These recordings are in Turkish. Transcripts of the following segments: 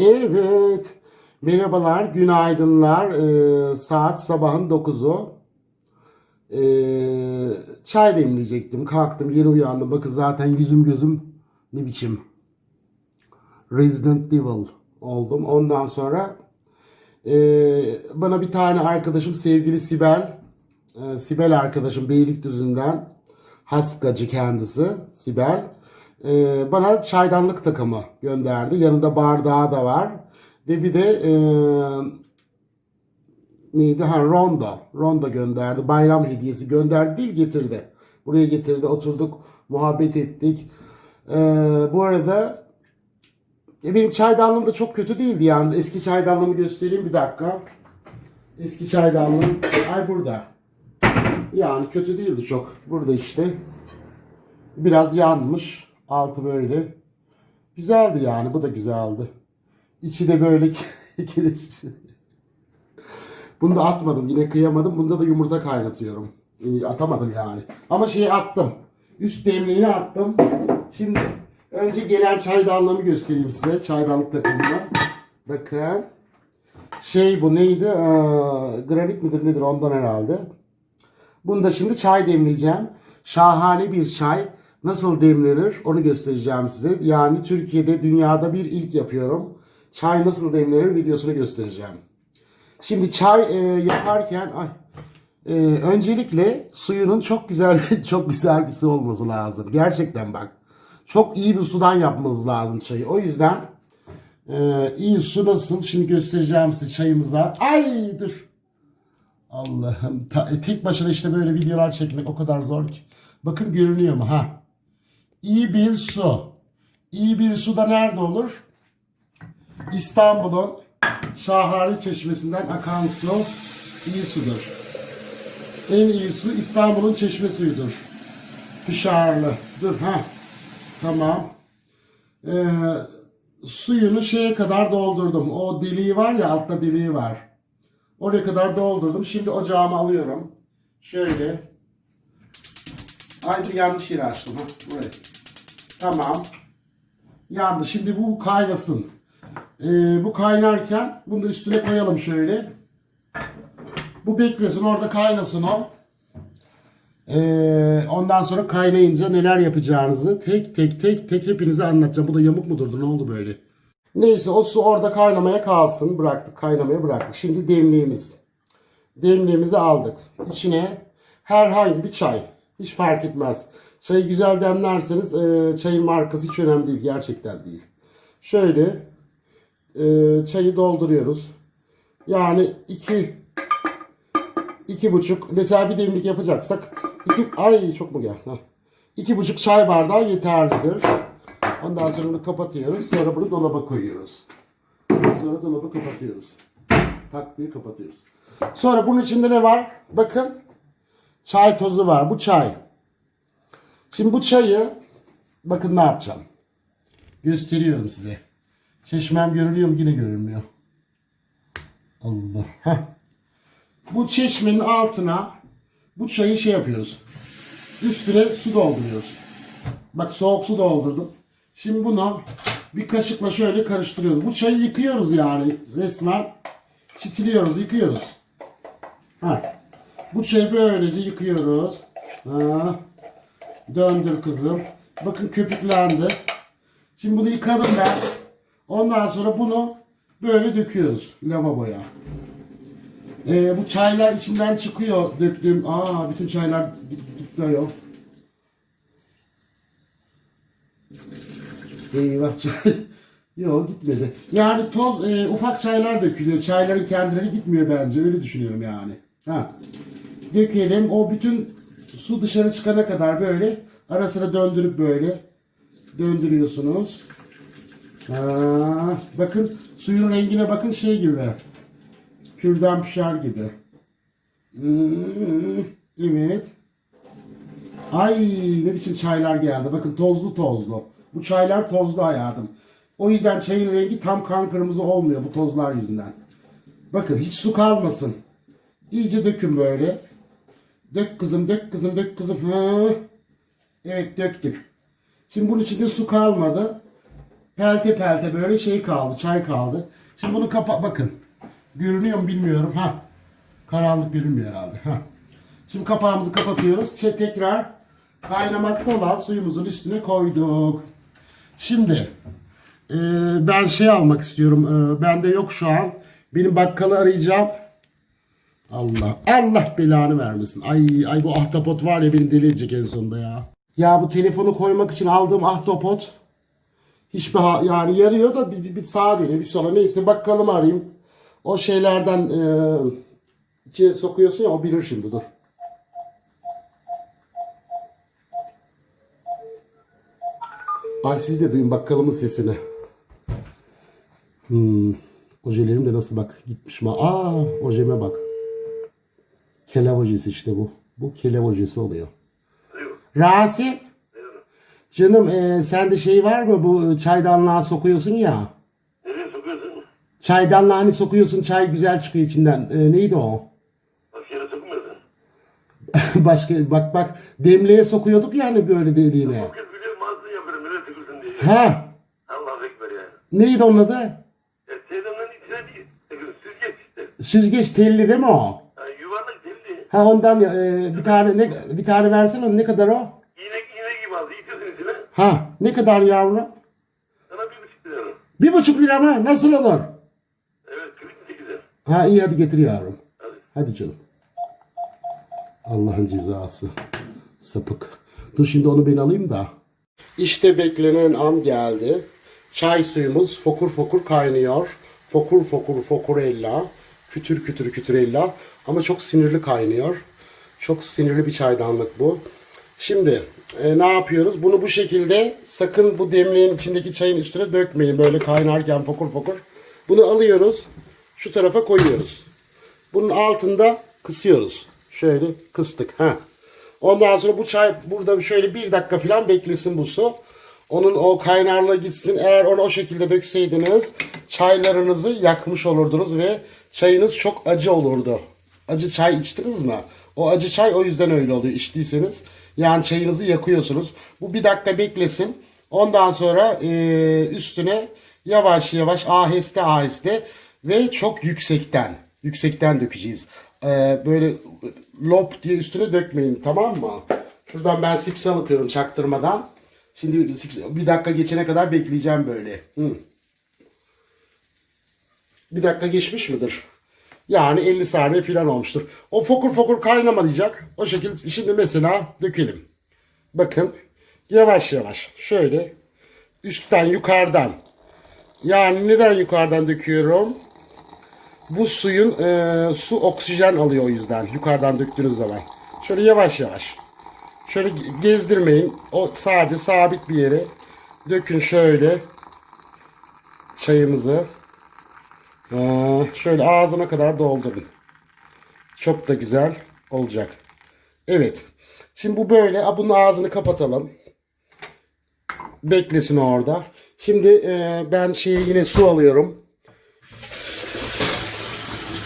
Evet. Merhabalar, günaydınlar. Ee, saat sabahın 9'u. Ee, çay demleyecektim. Kalktım, yeni uyandım. Bakın zaten yüzüm gözüm ne biçim. Resident Evil oldum. Ondan sonra ee, bana bir tane arkadaşım sevgili Sibel, e, Sibel arkadaşım Beylikdüzü'nden Haskacı kendisi Sibel e, bana çaydanlık takımı gönderdi. Yanında bardağı da var ve bir de e, neydi ha rondo rondo gönderdi bayram hediyesi gönderdi değil getirdi buraya getirdi oturduk muhabbet ettik E, bu arada e, benim çaydanlığım da çok kötü değildi yani. Eski çaydanlığımı göstereyim bir dakika. Eski çaydanlığım. Ay burada. Yani kötü değildi çok. Burada işte. Biraz yanmış. Altı böyle. Güzeldi yani. Bu da güzeldi. İçi de böyle. Bunu da atmadım. Yine kıyamadım. Bunda da yumurta kaynatıyorum. Atamadım yani. Ama şeyi attım. Üst demliğini attım. Şimdi önce gelen çaydanlığımı göstereyim size. Çaydanlık takımını. Bakın. Şey bu neydi? Aa, granit midir nedir ondan herhalde. Bunda şimdi çay demleyeceğim. Şahane bir çay. Nasıl demlenir onu göstereceğim size. Yani Türkiye'de dünyada bir ilk yapıyorum. Çay nasıl demlenir videosunu göstereceğim. Şimdi çay e, yaparken ay, e, öncelikle suyunun çok güzel çok güzel bir su olması lazım. Gerçekten bak. Çok iyi bir sudan yapmanız lazım çayı. O yüzden e, iyi su nasıl şimdi göstereceğim size çayımıza. Ay dur. Allah'ım e, tek başına işte böyle videolar çekmek o kadar zor ki. Bakın görünüyor mu ha? İyi bir su. İyi bir su da nerede olur? İstanbul'un Şahane Çeşmesi'nden akan su iyi sudur. En iyi su İstanbul'un çeşme suyudur. Fışarlı. Dur ha. Tamam. Ee, suyunu şeye kadar doldurdum. O deliği var ya altta deliği var. Oraya kadar doldurdum. Şimdi ocağımı alıyorum. Şöyle. Ay yanlış yeri açtım. Ha, buraya. Tamam. Yandı. Şimdi bu kaynasın. Ee, bu kaynarken bunu da üstüne koyalım şöyle. Bu beklesin orada kaynasın o. Ee, ondan sonra kaynayınca neler yapacağınızı tek tek tek tek hepinize anlatacağım. Bu da yamuk mu durdu ne oldu böyle? Neyse o su orada kaynamaya kalsın. Bıraktık kaynamaya bıraktık. Şimdi demliğimiz. Demliğimizi aldık. İçine herhangi bir çay. Hiç fark etmez. Çayı güzel demlerseniz e, çayın markası hiç önemli değil. Gerçekten değil. Şöyle e, çayı dolduruyoruz. Yani iki iki buçuk mesela bir demlik yapacaksak iki ay çok mu gel? İki buçuk çay bardağı yeterlidir. Ondan sonra bunu kapatıyoruz. Sonra bunu dolaba koyuyoruz. Sonra dolabı kapatıyoruz. Tak diye kapatıyoruz. Sonra bunun içinde ne var? Bakın. Çay tozu var. Bu çay. Şimdi bu çayı bakın ne yapacağım. Gösteriyorum size. Çeşmem görünüyor mu? Yine görünmüyor. Allah. Heh. Bu çeşmenin altına bu çayı şey yapıyoruz. Üstüne su dolduruyoruz. Bak soğuk su doldurdum. Şimdi bunu bir kaşıkla şöyle karıştırıyoruz. Bu çayı yıkıyoruz yani resmen. Çitiliyoruz, yıkıyoruz. Ha. Bu çayı böylece yıkıyoruz. Ha. Döndür kızım. Bakın köpüklendi. Şimdi bunu yıkadım ben. Ondan sonra bunu böyle döküyoruz lavaboya. Ee, bu çaylar içinden çıkıyor döktüğüm. Aa bütün çaylar ayol. Eyvah çay. Yok gitmedi. Yani toz e, ufak çaylar dökülüyor. Çayların kendileri gitmiyor bence. Öyle düşünüyorum yani. Ha. Dökelim. O bütün su dışarı çıkana kadar böyle ara sıra döndürüp böyle döndürüyorsunuz. Ha, bakın suyun rengine bakın şey gibi. Kürdan pişer gibi. Hmm, evet. Ay ne biçim çaylar geldi. Bakın tozlu tozlu. Bu çaylar tozlu hayatım. O yüzden çayın rengi tam kan kırmızı olmuyor bu tozlar yüzünden. Bakın hiç su kalmasın. İyice dökün böyle. Dök kızım, dök kızım, dök kızım. Ha. Evet döktük. Şimdi bunun içinde su kalmadı. pelte pelte böyle şey kaldı, çay kaldı. Şimdi bunu kapa bakın. Görünüyor mu bilmiyorum. Ha. Karanlık görünmüyor herhalde. Ha. Şimdi kapağımızı kapatıyoruz. Çe- tekrar kaynamakta olan suyumuzun üstüne koyduk. Şimdi e, ben şey almak istiyorum. E, bende yok şu an. Benim bakkalı arayacağım. Allah Allah belanı vermesin. Ay ay bu ahtapot var ya beni deli edecek en sonunda ya. Ya bu telefonu koymak için aldığım ahtapot hiçbir ha- yani yarıyor da bir, bir, bir sağa dönüyor bir sola neyse bakkalımı arayayım. O şeylerden e, içine sokuyorsun ya o bilir şimdi dur. Ay siz de duyun bakkalımın sesini. Hmm. Ojelerim de nasıl bak gitmiş mi? Aa ojeme bak. Kelev ojesi işte bu. Bu kelev ojesi oluyor. Rasim. Canım e, sende şey var mı bu çaydanlığa sokuyorsun ya. Nereye sokuyorsun? Çaydanlığa hani sokuyorsun çay güzel çıkıyor içinden. E, neydi o? Başka yere sokmuyorsun. Başka bak bak demliğe sokuyorduk ya hani böyle dediğine. Bugün biliyorum ağzını yapıyorum nereye sokuyorsun diye. Ha Allah ekber ya. neydi onun adı? Ya şeytanın içine değil. Süzgeç işte. Süzgeç telli değil mi o? Ha ondan e, bir tane ne bir tane versene ne kadar o? İğne, iğne gibi aldı. İtiyorsun içine. Ha ne kadar yavrum? Sana bir buçuk lira. Bir buçuk lira mı? Nasıl olur? Evet kırık sekize. Ha iyi hadi getir yavrum. Hadi. Hadi canım. Allah'ın cezası. Sapık. Dur şimdi onu ben alayım da. İşte beklenen an geldi. Çay suyumuz fokur fokur kaynıyor. Fokur fokur fokurella. Kütür kütür kütürella. Ama çok sinirli kaynıyor. Çok sinirli bir çaydanlık bu. Şimdi e, ne yapıyoruz? Bunu bu şekilde sakın bu demliğin içindeki çayın üstüne dökmeyin. Böyle kaynarken fokur fokur. Bunu alıyoruz. Şu tarafa koyuyoruz. Bunun altında kısıyoruz. Şöyle kıstık. Ha. Ondan sonra bu çay burada şöyle bir dakika falan beklesin bu su. Onun o kaynarlığı gitsin. Eğer onu o şekilde dökseydiniz çaylarınızı yakmış olurdunuz ve çayınız çok acı olurdu. Acı çay içtiniz mi? O acı çay o yüzden öyle oluyor içtiyseniz. Yani çayınızı yakıyorsunuz. Bu bir dakika beklesin. Ondan sonra eee, üstüne yavaş yavaş aheste aheste ve çok yüksekten yüksekten dökeceğiz. Eee, böyle lop diye üstüne dökmeyin tamam mı? Şuradan ben sipsi alıyorum çaktırmadan. Şimdi bir dakika geçene kadar bekleyeceğim böyle. Hı. Bir dakika geçmiş midir? Yani 50 saniye falan olmuştur. O fokur fokur kaynamayacak. O şekilde şimdi mesela dökelim. Bakın yavaş yavaş şöyle üstten yukarıdan. Yani neden yukarıdan döküyorum? Bu suyun e, su oksijen alıyor o yüzden yukarıdan döktüğünüz zaman. Şöyle yavaş yavaş. Şöyle ge- gezdirmeyin. O sadece sabit bir yere dökün şöyle çayımızı. Ee, şöyle ağzına kadar doldurun. Çok da güzel olacak. Evet. Şimdi bu böyle. Bunun ağzını kapatalım. Beklesin orada. Şimdi e, ben şeyi yine su alıyorum.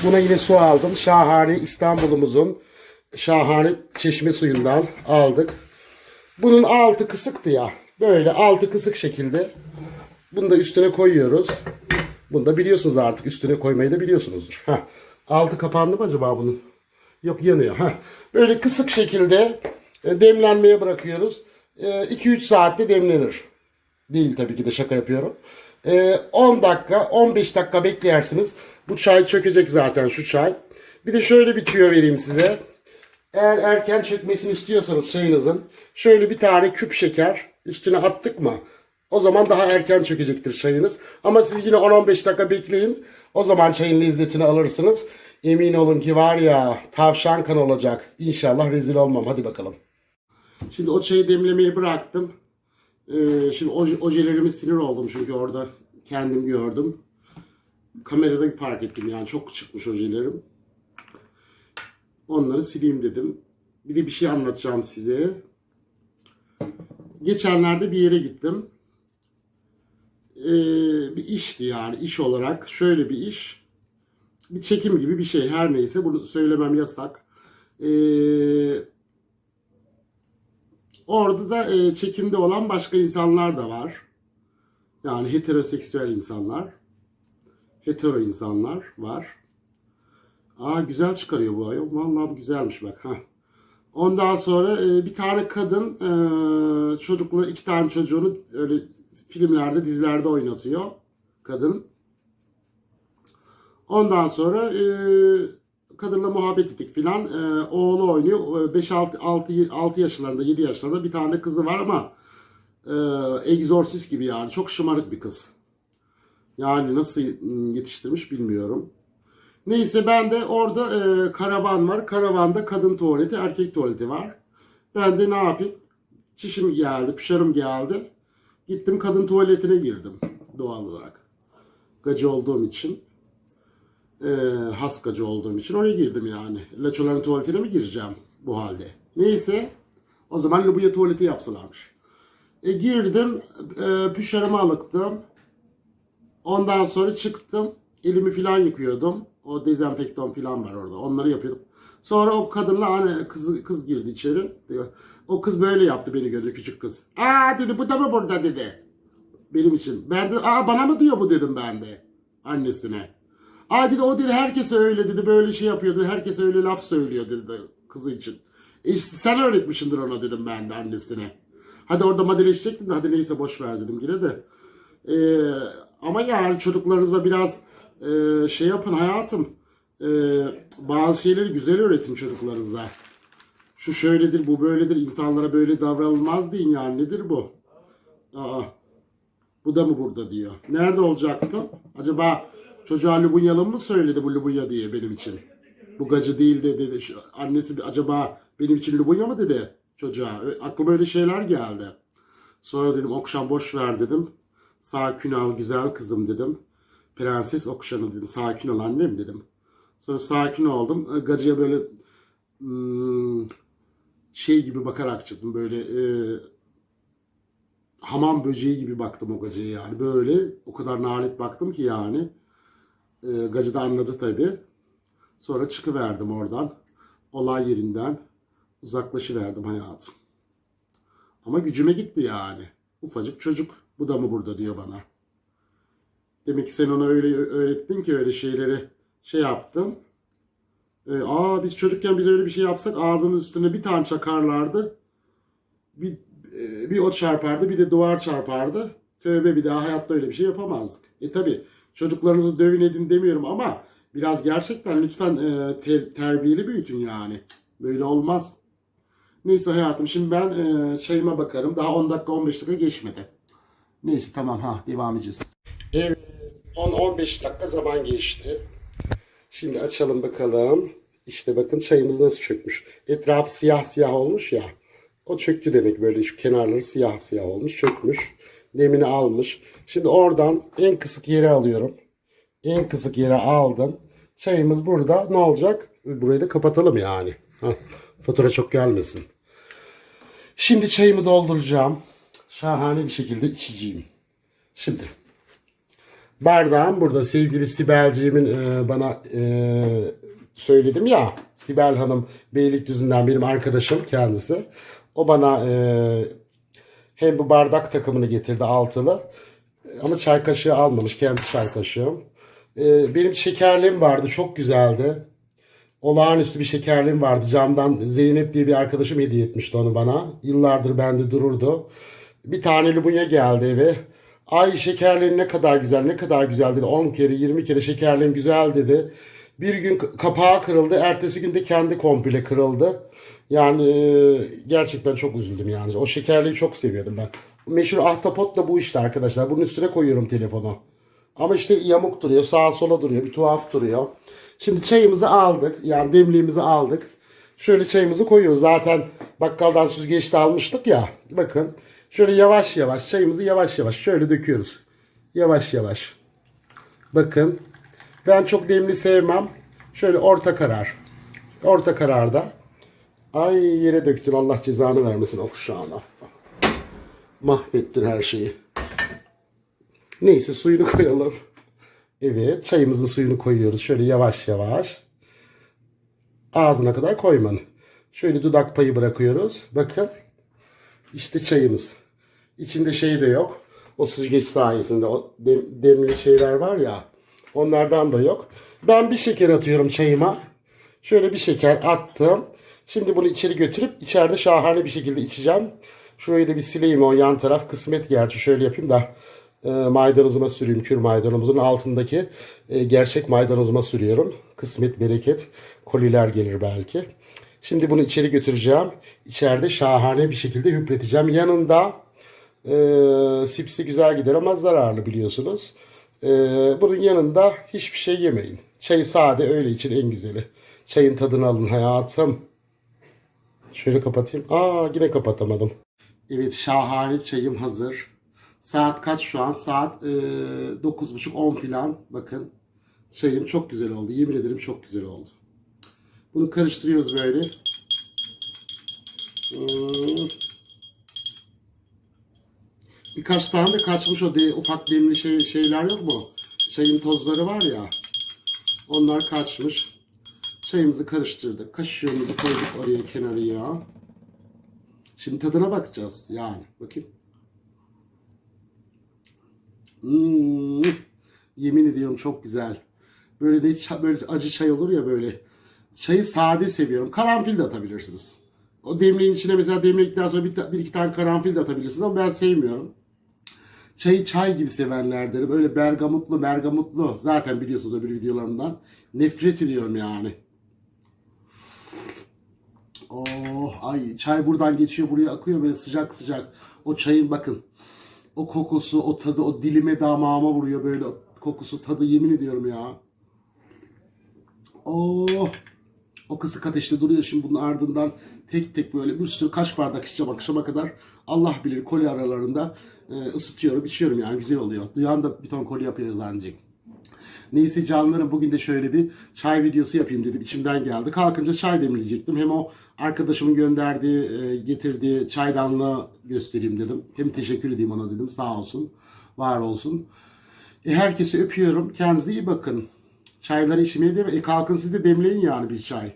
Buna yine su aldım. Şahane İstanbul'umuzun şahane çeşme suyundan aldık. Bunun altı kısıktı ya. Böyle altı kısık şekilde. Bunu da üstüne koyuyoruz. Bunu da biliyorsunuz artık. Üstüne koymayı da biliyorsunuzdur. Heh. Altı kapandı mı acaba bunun? Yok yanıyor. Heh. Böyle kısık şekilde e, demlenmeye bırakıyoruz. 2-3 saatte demlenir. Değil tabii ki de şaka yapıyorum. E, 10 dakika 15 dakika beklersiniz. Bu çay çökecek zaten şu çay. Bir de şöyle bir tüyo vereyim size. Eğer erken çökmesini istiyorsanız çayınızın şöyle bir tane küp şeker üstüne attık mı o zaman daha erken çökecektir çayınız. Ama siz yine 10-15 dakika bekleyin. O zaman çayın lezzetini alırsınız. Emin olun ki var ya tavşan kan olacak. İnşallah rezil olmam. Hadi bakalım. Şimdi o çayı demlemeyi bıraktım. Ee, şimdi oj- ojelerime sinir oldum çünkü orada kendim gördüm. Kamerada fark ettim yani çok çıkmış ojelerim. Onları sileyim dedim. Bir de bir şey anlatacağım size. Geçenlerde bir yere gittim. Ee, bir işti yani iş olarak. Şöyle bir iş. Bir çekim gibi bir şey her neyse. Bunu söylemem yasak. Ee, orada da e, çekimde olan başka insanlar da var. Yani heteroseksüel insanlar. Hetero insanlar var. Aa güzel çıkarıyor bu ayol. Vallahi bu güzelmiş bak. ha. Ondan sonra e, bir tane kadın e, çocukla iki tane çocuğunu öyle filmlerde, dizilerde oynatıyor. Kadın. Ondan sonra e, kadınla muhabbet ettik filan. E, oğlu oynuyor. 5-6 6, 6 yaşlarında, 7 yaşlarında bir tane kızı var ama e, egzorsist gibi yani. Çok şımarık bir kız. Yani nasıl yetiştirmiş bilmiyorum. Neyse ben de orada e, karavan var. Karavanda kadın tuvaleti, erkek tuvaleti var. Ben de ne yapayım? Çişim geldi, pişarım geldi. Gittim kadın tuvaletine girdim doğal olarak. Gacı olduğum için. E, has gacı olduğum için oraya girdim yani. Laçoların tuvaletine mi gireceğim bu halde? Neyse. O zaman lobuya tuvaleti yapsalarmış. E, girdim, e, püşarımı alıktım. Ondan sonra çıktım. Elimi filan yıkıyordum. O dezenfektan filan var orada. Onları yapıyordum. Sonra o kadınla hani kız, kız girdi içeri. Diyor. O kız böyle yaptı beni gördü küçük kız. Aa dedi bu da mı burada dedi. Benim için. Ben de aa bana mı diyor bu dedim ben de. Annesine. Aa dedi o dedi herkese öyle dedi böyle şey yapıyordu. Herkese öyle laf söylüyor dedi kızı için. E işte sen öğretmişsindir ona dedim ben de annesine. Hadi orada madeleşecektim de hadi neyse boş ver dedim yine de. Ee, ama yani çocuklarınıza biraz e, şey yapın hayatım. Ee, bazı şeyleri güzel öğretin çocuklarınıza. Şu şöyledir, bu böyledir, insanlara böyle davranılmaz deyin yani. Nedir bu? Aa, bu da mı burada diyor. Nerede olacaktı? Acaba çocuğa Lubunya'lı mı söyledi bu Lubunya diye benim için? Bu gacı değil de dedi. Şu, annesi acaba benim için Lubunya mı dedi çocuğa? Aklıma öyle şeyler geldi. Sonra dedim Okşan boş ver dedim. Sakin ol güzel kızım dedim. Prenses Okşan'ı dedim. Sakin ol annem dedim. Sonra sakin oldum. Gacıya böyle hmm, şey gibi bakarak çıktım. Böyle e, hamam böceği gibi baktım o gacıya yani. Böyle o kadar nalet baktım ki yani. E, gacı da anladı tabii. Sonra çıkıverdim oradan. Olay yerinden uzaklaşıverdim hayatım. Ama gücüme gitti yani. Ufacık çocuk. Bu da mı burada diyor bana. Demek ki sen ona öyle öğrettin ki öyle şeyleri şey yaptın. Ee, aa biz çocukken biz öyle bir şey yapsak ağzının üstüne bir tane çakarlardı. Bir, e, bir o çarpardı bir de duvar çarpardı. Tövbe bir daha hayatta öyle bir şey yapamazdık. E tabi çocuklarınızı dövün edin demiyorum ama biraz gerçekten lütfen e, ter- terbiyeli büyütün yani. Böyle olmaz. Neyse hayatım şimdi ben e, çayıma bakarım. Daha 10 dakika 15 dakika geçmedi. Neyse tamam ha devam edeceğiz. Evet 10-15 dakika zaman geçti. Şimdi açalım bakalım. İşte bakın çayımız nasıl çökmüş. Etrafı siyah siyah olmuş ya. O çöktü demek böyle şu kenarları siyah siyah olmuş çökmüş. Nemini almış. Şimdi oradan en kısık yere alıyorum. En kısık yere aldım. Çayımız burada. Ne olacak? Burayı da kapatalım yani. Fatura çok gelmesin. Şimdi çayımı dolduracağım. Şahane bir şekilde içeceğim. Şimdi bardağım burada sevgili Sibelciğimin e, bana e, söyledim ya Sibel Hanım Beylikdüzü'nden benim arkadaşım kendisi. O bana e, hem bu bardak takımını getirdi altılı ama çay kaşığı almamış kendi çay kaşığım. E, benim şekerliğim vardı çok güzeldi. Olağanüstü bir şekerliğim vardı. Camdan Zeynep diye bir arkadaşım hediye etmişti onu bana. Yıllardır bende dururdu. Bir tane lubunya geldi eve. Ay şekerliğin ne kadar güzel ne kadar güzel dedi. 10 kere 20 kere şekerliğin güzel dedi. Bir gün kapağı kırıldı. Ertesi günde kendi komple kırıldı. Yani e, gerçekten çok üzüldüm yani. O şekerliği çok seviyordum ben. Meşhur ahtapot da bu işte arkadaşlar. Bunun üstüne koyuyorum telefonu. Ama işte yamuk duruyor, sağa sola duruyor, bir tuhaf duruyor. Şimdi çayımızı aldık, yani demliğimizi aldık. Şöyle çayımızı koyuyoruz. Zaten bakkaldan süzgeçte almıştık ya. Bakın şöyle yavaş yavaş çayımızı yavaş yavaş şöyle döküyoruz. Yavaş yavaş. Bakın ben çok demli sevmem. Şöyle orta karar. Orta kararda. Ay yere döktün Allah cezanı vermesin okşağına. Mahvettin her şeyi. Neyse suyunu koyalım. Evet çayımızın suyunu koyuyoruz. Şöyle yavaş yavaş. Ağzına kadar koymanın. Şöyle dudak payı bırakıyoruz. Bakın. İşte çayımız. İçinde şey de yok. O süzgeç sayesinde o dem- demli şeyler var ya. Onlardan da yok. Ben bir şeker atıyorum çayıma. Şöyle bir şeker attım. Şimdi bunu içeri götürüp içeride şahane bir şekilde içeceğim. Şurayı da bir sileyim o yan taraf. Kısmet gerçi şöyle yapayım da e, maydanozuma süreyim. Kür maydanozumuzun altındaki e, gerçek maydanozuma sürüyorum. Kısmet bereket. Koliler gelir belki. Şimdi bunu içeri götüreceğim. İçeride şahane bir şekilde hüpleteceğim. Yanında e, sipsi güzel gider ama zararlı biliyorsunuz. E, bunun yanında hiçbir şey yemeyin. Çay sade öyle için en güzeli. Çayın tadını alın hayatım. Şöyle kapatayım. Aa yine kapatamadım. Evet şahane çayım hazır. Saat kaç şu an? Saat e, 9.30-10 falan. Bakın çayım çok güzel oldu. Yemin ederim çok güzel oldu. Bunu karıştırıyoruz böyle. Hmm. Birkaç tane de kaçmış o de, ufak demli şey, şeyler yok mu? Çayın tozları var ya. Onlar kaçmış. Çayımızı karıştırdık. Kaşığımızı koyduk oraya kenarıya. Şimdi tadına bakacağız. Yani bakayım. Hmm. Yemin ediyorum çok güzel. Böyle ça- böyle acı çay olur ya böyle. Çayı sade seviyorum. Karanfil de atabilirsiniz. O demliğin içine mesela demledikten sonra bir, bir iki tane karanfil de atabilirsiniz ama ben sevmiyorum. Çayı çay gibi sevenlerdenim. Böyle bergamotlu bergamotlu. Zaten biliyorsunuz öbür videolarımdan. Nefret ediyorum yani. Oh ay çay buradan geçiyor buraya akıyor böyle sıcak sıcak. O çayın bakın. O kokusu, o tadı, o dilime damağıma vuruyor böyle kokusu, tadı yemin ediyorum ya. Oh. O kısık ateşte duruyor şimdi bunun ardından tek tek böyle bir sürü kaç bardak içeceğim akşama kadar Allah bilir koli aralarında e, ısıtıyorum içiyorum yani güzel oluyor. Duyan da bir ton koli yapıyor zannedecek. Neyse canlarım bugün de şöyle bir çay videosu yapayım dedim. içimden geldi. Kalkınca çay demleyecektim. Hem o arkadaşımın gönderdiği, e, getirdiği çaydanlığı göstereyim dedim. Hem teşekkür edeyim ona dedim. Sağ olsun, var olsun. E, herkesi öpüyorum. Kendinize iyi bakın. Çayları içmeye de e, kalkın siz de demleyin yani bir çay.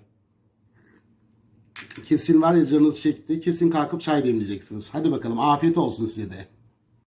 Kesin var ya canınız çekti. Kesin kalkıp çay demleyeceksiniz. Hadi bakalım afiyet olsun size de.